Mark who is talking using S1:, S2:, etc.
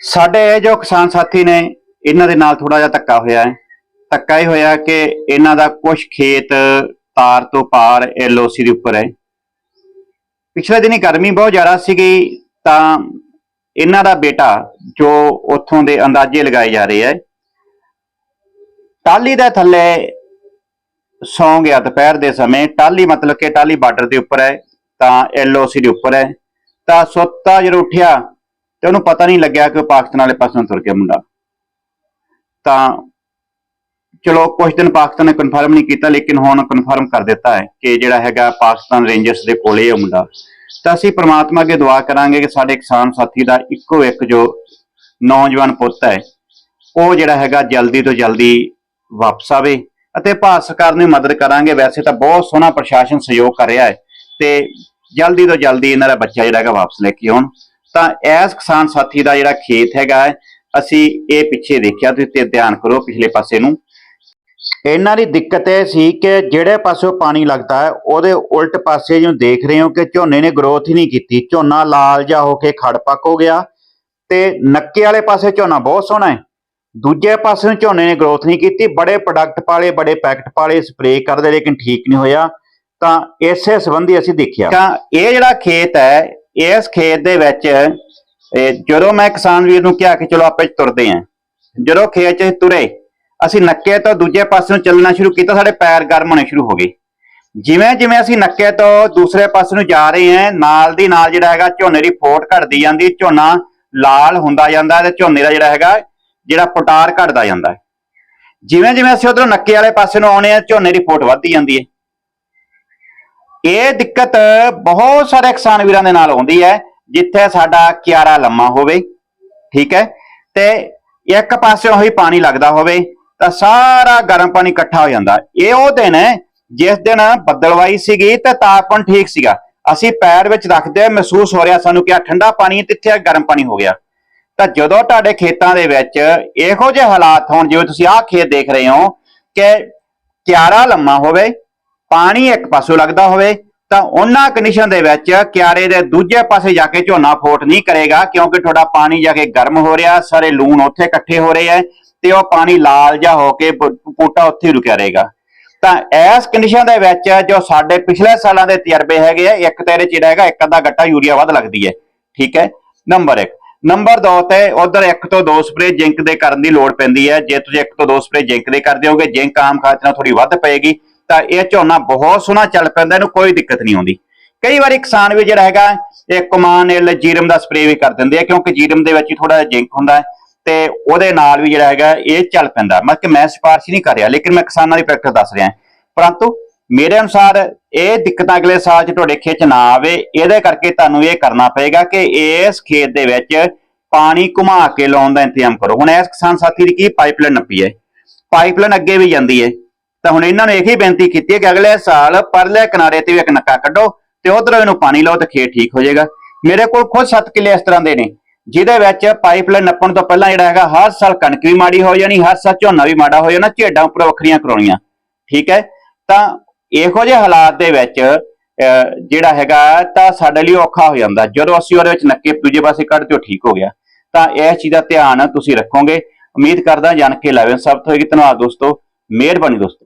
S1: ਸਾਡੇ ਇਹ ਜੋ ਕਿਸਾਨ ਸਾਥੀ ਨੇ, ਇਹਨਾਂ ਦੇ ਨਾਲ ਥੋੜਾ ਜਿਹਾ ਧੱਕਾ ਹੋਇਆ ਹੈ। ਧੱਕਾ ਇਹ ਹੋਇਆ ਕਿ ਇਹਨਾਂ ਦਾ ਕੁਝ ਖੇਤ ਤਾਰ ਤੋਂ ਪਾਰ ਐਲਓਸੀ ਦੇ ਉੱਪਰ ਹੈ। ਪਿਛਲੇ ਦਿਨੀ ਗਰਮੀ ਬਹੁਤ ਜ਼ਿਆਦਾ ਸੀਗੀ, ਤਾਂ ਇਹਨਾਂ ਦਾ ਬੇਟਾ ਜੋ ਉੱਥੋਂ ਦੇ ਅੰਦਾਜ਼ੇ ਲਗਾਏ ਜਾ ਰਹੇ ਹੈ ਟਾਲੀ ਦੇ ਥੱਲੇ ਸੌਂ ਗਿਆ ਦੁਪਹਿਰ ਦੇ ਸਮੇਂ। ਟਾਲੀ ਮਤਲਬ ਕਿ ਟਾਲੀ ਬਾਰਡਰ ਦੇ ਉੱਪਰ ਹੈ, ਤਾਂ ਐਲਓਸੀ ਦੇ ਉੱਪਰ ਹੈ। ਤਾਂ ਸੁੱਤਾ ਜਦੋਂ ਉੱਠਿਆ ਤੇ ਉਹਨੂੰ ਪਤਾ ਨਹੀਂ ਲੱਗਿਆ ਕਿ ਉਹ ਪਾਕਿਸਤਾਨ ਵਾਲੇ ਪਾਸੋਂ ਤੁਰ ਗਿਆ ਮੁੰਡਾ। ਤਾਂ ਚਲੋ ਕੁਝ ਦਿਨ ਪਾਕਿਸਤਾਨ ਨੇ ਕਨਫਰਮ ਨਹੀਂ ਕੀਤਾ, ਲੇਕਿਨ ਹੁਣ ਕਨਫਰਮ ਕਰ ਦਿੱਤਾ ਹੈ ਕਿ ਜਿਹੜਾ ਹੈਗਾ ਪਾਕਿਸਤਾਨ ਰੇਂਜਰਸ ਦੇ ਕੋਲੇ ਹੈ ਮੁੰਡਾ। ਤਾਂ ਅਸੀਂ ਪ੍ਰਮਾਤਮਾ ਅੱਗੇ ਦੁਆ ਕਰਾਂਗੇ ਕਿ ਸਾਡੇ ਕਿਸਾਨ ਸਾਥੀ ਦਾ ਇੱਕੋ ਇੱਕ ਜੋ ਨੌਜਵਾਨ ਪੁੱਤ ਹੈ, ਉਹ ਜਿਹੜਾ ਹੈਗਾ ਜਲਦੀ ਤੋਂ ਜਲਦੀ ਵਾਪਸ ਆਵੇ ਅਤੇ ਭਾਰਤ ਸਰਕਾਰ ਨੂੰ ਮਦਦ ਕਰਾਂਗੇ। ਵੈਸੇ ਤਾਂ ਬਹੁਤ ਸੋਹਣਾ ਪ੍ਰਸ਼ਾਸਨ ਸਹਿਯੋਗ ਕਰ ਰਿਹਾ ਹੈ ਤੇ ਜਲਦੀ ਤੋਂ ਜਲਦੀ ਇਹਨਾਂ ਦਾ ਬੱਚਾ ਜਿਹੜਾ ਹੈਗਾ ਵਾਪਸ ਲੈ ਕੇ ਆਉਣ। ਤਾਂ ਐਸ ਕਿਸਾਨ ਸਾਥੀ ਦਾ ਜਿਹੜਾ ਖੇਤ ਹੈਗਾ ਅਸੀਂ ਇਹ ਪਿੱਛੇ ਦੇਖਿਆ, ਤੁਸੀਂ ਧਿਆਨ ਕਰੋ ਪਿਛਲੇ ਪਾਸੇ ਨੂੰ। ਇਹਨਾਂ ਦੀ ਦਿੱਕਤ ਇਹ ਸੀ ਕਿ ਜਿਹੜੇ ਪਾਸੇ ਪਾਣੀ ਲੱਗਦਾ ਹੈ, ਉਹਦੇ ਉਲਟ ਪਾਸੇ ਜਿਉਂ ਦੇਖ ਰਹੇ ਹੋ ਕਿ ਝੋਨੇ ਨੇ ਗਰੋਥ ਹੀ ਨਹੀਂ ਕੀਤੀ। ਝੋਨਾ ਲਾਲ ਜਿਹਾ ਹੋ ਕੇ ਖੜ ਪੱਕ ਹੋ ਗਿਆ ਤੇ ਨੱਕੇ ਵਾਲੇ ਪਾਸੇ ਝੋਨਾ ਬਹੁਤ ਸੋਹਣਾ ਹੈ। ਦੂਜੇ ਪਾਸੇ ਨੂੰ ਝੋਨੇ ਨੇ ਗਰੋਥ ਨਹੀਂ ਕੀਤੀ, ਬੜੇ ਪ੍ਰੋਡਕਟ ਪਾਲੇ, ਬੜੇ ਪੈਕਟ ਪਾਲੇ ਸਪਰੇਅ ਕਰਦੇ ਲੇਕਿਨ ਠੀਕ ਨਹੀਂ ਹੋਇਆ। ਤਾਂ ਇਸੇ ਸੰਬੰਧੀ ਅਸੀਂ ਦੇਖਿਆ। ਤਾਂ ਇਹ ਜਿਹੜਾ ਖੇਤ ਹੈ ਇਸ ਖੇਤ ਦੇ ਵਿੱਚ ਜਦੋਂ ਮੈਂ ਕਿਸਾਨ ਵੀਰ ਨੂੰ ਕਿਹਾ ਕਿ ਚਲੋ ਆਪੇ ਤੁਰਦੇ ਆਂ, ਜਦੋਂ ਖੇਤ 'ਚ ਤੁਰੇ, ਅਸੀਂ ਨੱਕੇ ਤੋਂ ਦੂਜੇ ਪਾਸੇ ਨੂੰ ਚੱਲਣਾ ਸ਼ੁਰੂ ਕੀਤਾ, ਸਾਡੇ ਪੈਰ ਗਰਮ ਹੋਣੇ ਸ਼ੁਰੂ ਹੋ ਗਏ। ਜਿਵੇਂ ਜਿਵੇਂ ਅਸੀਂ ਨੱਕੇ ਤੋਂ ਦੂਸਰੇ ਪਾਸੇ ਨੂੰ ਜਾ ਰਹੇ ਹਾਂ ਨਾਲ ਦੀ ਨਾਲ ਜਿਹੜਾ ਹੈਗਾ ਝੋਨੇ ਦੀ ਫੋਟ ਘਟਦੀ ਜਾਂਦੀ, ਝੋਨਾ ਲਾਲ ਹੁੰਦਾ ਜਾਂਦਾ ਤੇ ਝੋਨੇ ਦਾ ਜਿਹੜਾ ਹੈਗਾ, ਜਿਹੜਾ ਪਟਾਰ ਘਟਦਾ ਜਾਂਦਾ ਜਿਵੇਂ ਜਿਵੇਂ ਅਸੀਂ ਉਧਰੋਂ ਨੱਕੇ ਵਾਲੇ ਪਾਸੇ ਨੂੰ ਆਉਣੇ ਆ, ਝੋਨੇ ਦੀ ਫੋਟ ਵੱਧਦੀ ਜਾਂਦੀ ਹੈ। ਇਹ ਦਿੱਕਤ ਬਹੁਤ ਸਾਰੇ ਕਿਸਾਨ ਵੀਰਾਂ ਦੇ ਨਾਲ ਆਉਂਦੀ ਹੈ, ਜਿੱਥੇ ਸਾਡਾ ਕਿਆਰਾ ਲੰਮਾ ਹੋਵੇ, ਠੀਕ ਹੈ? ਤੇ ਇੱਕ ਪਾਸਿਓਂ ਹੀ ਪਾਣੀ ਲੱਗਦਾ ਹੋਵੇ, ਤਾਂ ਸਾਰਾ ਗਰਮ ਪਾਣੀ ਇਕੱਠਾ ਹੋ ਜਾਂਦਾ। ਇਹ ਉਹ ਦਿਨ ਹੈ, ਜਿਸ ਦਿਨ ਬੱਦਲਵਾਈ ਸੀਗੀ ਤੇ ਤਾਪਮਾਨ ਠੀਕ ਸੀਗਾ। ਅਸੀਂ ਪੈਰ ਵਿੱਚ ਰੱਖਦੇ ਹੋਏ ਮਹਿਸੂਸ ਹੋ ਰਿਹਾ, ਸਾਨੂੰ ਕਿ ਆ ਠੰਡਾ ਪਾਣੀ ਹੈ ਤੇ ਗਰਮ ਪਾਣੀ ਹੋ ਗਿਆ। ਤਾਂ ਜਦੋਂ ਤੁਹਾਡੇ ਖੇਤਾਂ ਦੇ ਵਿੱਚ ਇਹੋ ਜਿਹੇ ਹਾਲਾਤ ਹੋਣ, ਜਿਵੇਂ ਤੁਸੀਂ ਆਹ ਖੇਤ ਦੇਖ ਰਹੇ ਹੋ, ਕਿ ਕਿਆਰਾ ਲੰਮਾ ਹੋਵੇ ਪਾਣੀ ਇੱਕ ਪਾਸੋਂ ਲੱਗਦਾ ਹੋਵੇ, ਤਾਂ ਉਹਨਾਂ ਕੰਡੀਸ਼ਨ ਦੇ ਵਿੱਚ ਕਿਆਰੇ ਦੇ ਦੂਜੇ ਪਾਸੇ ਜਾ ਕੇ ਝੋਨਾ ਫੋਟ ਨਹੀਂ ਕਰੇਗਾ, ਕਿਉਂਕਿ ਤੁਹਾਡਾ ਪਾਣੀ ਜਾ ਕੇ ਗਰਮ ਹੋ ਰਿਹਾ, ਸਾਰੇ ਲੂਣ ਉੱਥੇ ਇਕੱਠੇ ਹੋ ਰਹੇ ਹੈ ਤੇ ਉਹ ਪਾਣੀ ਲਾਲ ਜਾ ਹੋ ਕੇ ਪ- ਪੋਟਾ ਉੱਥੇ ਹੀ ਰੁਕਿਆ ਰਹੇਗਾ। ਤਾਂ ਇਸ ਕੰਡੀਸ਼ਨ ਦੇ ਵਿੱਚ ਜੋ ਸਾਡੇ ਪਿਛਲੇ ਸਾਲਾਂ ਦੇ ਤਜਰਬੇ ਹੈਗੇ ਆ, ਇੱਕ ਤੇਰੇ ਚ ਜਿਹੜਾ ਹੈਗਾ, ਇੱਕ ਅੱਧਾ ਗੱਟਾ ਯੂਰੀਆ ਵੱਧ ਲੱਗਦੀ ਹੈ, ਠੀਕ ਹੈ? ਨੰਬਰ 1 ਨੰਬਰ 2 ਤੇ ਉਧਰ ਇੱਕ ਤੋਂ ਦੋ ਸਪਰੇ ਜ਼ਿੰਕ ਦੇ ਕਰਨ ਦੀ ਲੋੜ ਪੈਂਦੀ ਹੈ। ਜੇ ਤੁਸੀਂ ਇੱਕ ਤੋਂ ਦੋ ਸਪਰੇ ਜ਼ਿੰਕ ਦੇ ਕਰਦੇ ਹੋਗੇ, ਜ਼ਿੰਕ ਆਮ ਖਾਦ ਨਾਲ ਥੋੜੀ ਵੱਧ ਪਏਗੀ ਤਾਂ ਇਹ ਝੋਨਾ ਬਹੁਤ ਸੋਹਣਾ ਚੱਲ ਪੈਂਦਾ, ਇਹਨੂੰ ਕੋਈ ਦਿੱਕਤ ਨਹੀਂ ਆਉਂਦੀ। ਕਈ ਵਾਰੀ ਕਿਸਾਨ ਵੀ ਜਿਹੜਾ ਹੈਗਾ, ਇਹ ਕਮਾਨ ਇਲ ਜੀਰਮ ਦਾ ਸਪਰੇਅ ਵੀ ਕਰ ਦਿੰਦੇ ਆ, ਕਿਉਂਕਿ ਜੀਰਮ ਦੇ ਵਿੱਚ ਹੀ ਥੋੜਾ ਜਿਹਾ ਜ਼ਿੰਕ ਹੁੰਦਾ ਹੈ, ਤੇ ਉਹਦੇ ਨਾਲ ਵੀ ਜਿਹੜਾ ਹੈਗਾ, ਇਹ ਚੱਲ ਪੈਂਦਾ ਮਤਲਬ ਕਿ ਮੈਂ ਸਿਫਾਰਿਸ਼ ਨਹੀਂ ਕਰ ਰਿਹਾ, ਲੇਕਿਨ ਮੈਂ ਕਿਸਾਨਾਂ ਦੀ ਪ੍ਰੈਕਟਿਸ ਦੱਸ ਰਿਹਾ ਪਰੰਤੂ ਮੇਰੇ ਅਨੁਸਾਰ ਇਹ ਦਿੱਕਤਾਂ ਅਗਲੇ ਸਾਲ 'ਚ ਤੁਹਾਡੇ ਖੇਤ 'ਚ ਨਾ ਆਵੇ, ਇਹਦੇ ਕਰਕੇ ਤੁਹਾਨੂੰ ਇਹ ਕਰਨਾ ਪਏਗਾ ਕਿ ਇਸ ਖੇਤ ਦੇ ਵਿੱਚ ਪਾਣੀ ਘੁਮਾ ਕੇ ਲਾਉਣ ਦਾ ਇੰਤਜ਼ਾਮ ਕਰੋ। ਹੁਣ ਇਸ ਕਿਸਾਨ ਸਾਥੀ ਦੀ ਕੀ ਪਾਈਪਲਾਈਨ ਨੱਪੀ ਹੈ? ਪਾਈਪਲਾਈਨ ਅੱਗੇ ਵੀ ਜਾਂਦੀ ਹੈ। ਤਾਂ ਹੁਣ ਇਹਨਾਂ ਨੂੰ ਇਹੀ ਬੇਨਤੀ ਕੀਤੀ ਹੈ ਕਿ ਅਗਲੇ ਸਾਲ ਪਰਲੇ ਕਿਨਾਰੇ ਤੇ ਵੀ ਇੱਕ ਨੱਕਾ ਕੱਢੋ ਤੇ ਉਧਰੋਂ ਇਹਨੂੰ ਪਾਣੀ ਲਾਓ ਤੇ ਖੇਤ ਠੀਕ ਹੋ ਜਾਏਗਾ। ਮੇਰੇ ਕੋਲ ਖੁਦ 7 ਕਿੱਲੇ ਇਸ ਤਰ੍ਹਾਂ ਦੇ ਨੇ ਜਿਹਦੇ ਵਿੱਚ ਪਾਈਪਲਾਈਨ ਨੱਪਣ ਤੋਂ ਪਹਿਲਾਂ ਜਿਹੜਾ ਹੈਗਾ ਹਰ ਸਾਲ ਕਣਕ ਵੀ ਮਾੜੀ ਹੋ ਜਾਣੀ ਹਰ ਸਾਲ ਝੋਨਾ ਵੀ ਮਾੜਾ ਹੋ ਜਾਣਾ ਝੇਡਾਂ ਉੱਪਰ ਵੱਖਰੀਆਂ ਕਰਾਉਣੀਆਂ। ਠੀਕ ਹੈ? ਤਾਂ ਇਹੋ ਜਿਹੇ ਹਾਲਾਤ ਦੇ ਵਿੱਚ ਅਹ, ਜਿਹੜਾ ਹੈਗਾ ਤਾਂ ਸਾਡੇ ਲਈ ਔਖਾ ਹੋ ਜਾਂਦਾ। ਜਦੋਂ ਅਸੀਂ ਉਹਦੇ ਵਿੱਚ ਨੱਕੇ ਦੂਜੇ ਪਾਸੇ ਕੱਢ ਤੇ ਉਹ ਠੀਕ ਹੋ ਗਿਆ। ਤਾਂ ਇਹ ਚੀਜ਼ ਦਾ ਧਿਆਨ ਤੁਸੀਂ ਰੱਖੋਗੇ। ਉਮੀਦ ਕਰਦਾ ਜਾਣ ਕੇ ਲਾਵੇਂ ਸਭ ਤੋਂ ਹੋਏਗੀ। ਧੰਨਵਾਦ ਦੋਸਤੋ। ਮਿਹਰਬਾਨੀ ਦੋਸਤੋ।